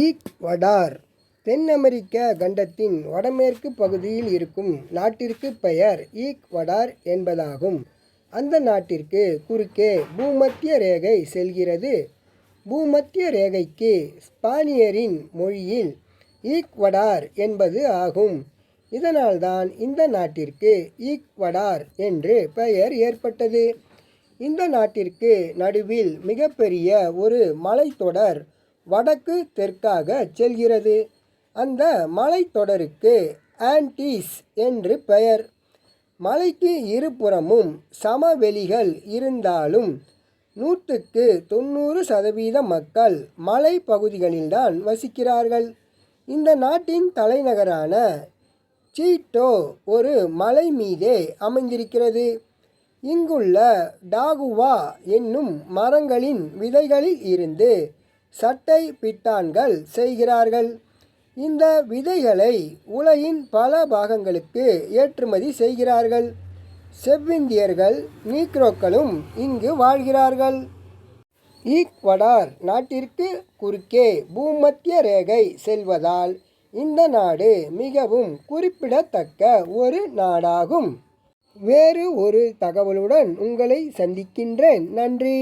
Ecuador தென் அமெரிக்க கண்டத்தின் வடமேற்கு பகுதியில் இருக்கும் நாட்டிற்கு பெயர் ஈக்வடார் என்பதாகும். அந்த நாட்டிற்கு குறுக்கே பூமத்திய ரேகை செல்கிறது. பூமத்திய ரேகைக்கு ஸ்பானியரின் மொழியில் ஈக்வடார் என்பது ஆகும். இதனால்தான் இந்த நாட்டிற்கு ஈக்வடார் என்று பெயர் ஏற்பட்டது. இந்த நாட்டிற்கு நடுவில் மிகப்பெரிய ஒரு மலைத்தொடர் வடக்கு தெற்காக செல்கிறது. அந்த மலைத்தொடருக்கு ஆன்டீஸ் என்று பெயர். மலைக்கு இருபுறமும் சமவெளிகள் இருந்தாலும் நூற்றுக்கு தொண்ணூறு சதவீத மக்கள் மலை பகுதிகளில்தான் வசிக்கிறார்கள். இந்த நாட்டின் தலைநகரான சீட்டோ ஒரு மலை மீதே அமைந்திருக்கிறது. இங்குள்ள டாகுவா என்னும் மரங்களின் விதைகளில் இருந்து சட்டை பிட்டான்கள் செய்கிறார்கள். இந்த விதைகளை உலகின் பல பாகங்களுக்கு ஏற்றுமதி செய்கிறார்கள். செவ்விந்தியர்கள் நீக்ரோக்களும் இங்கு வாழ்கிறார்கள். ஈக்வடார் நாட்டிற்கு குறுக்கே பூமத்திய ரேகை செல்வதால் இந்த நாடு மிகவும் குறிப்பிடத்தக்க ஒரு நாடாகும். வேறு ஒரு தகவலுடன் உங்களை சந்திக்கின்றேன். நன்றி.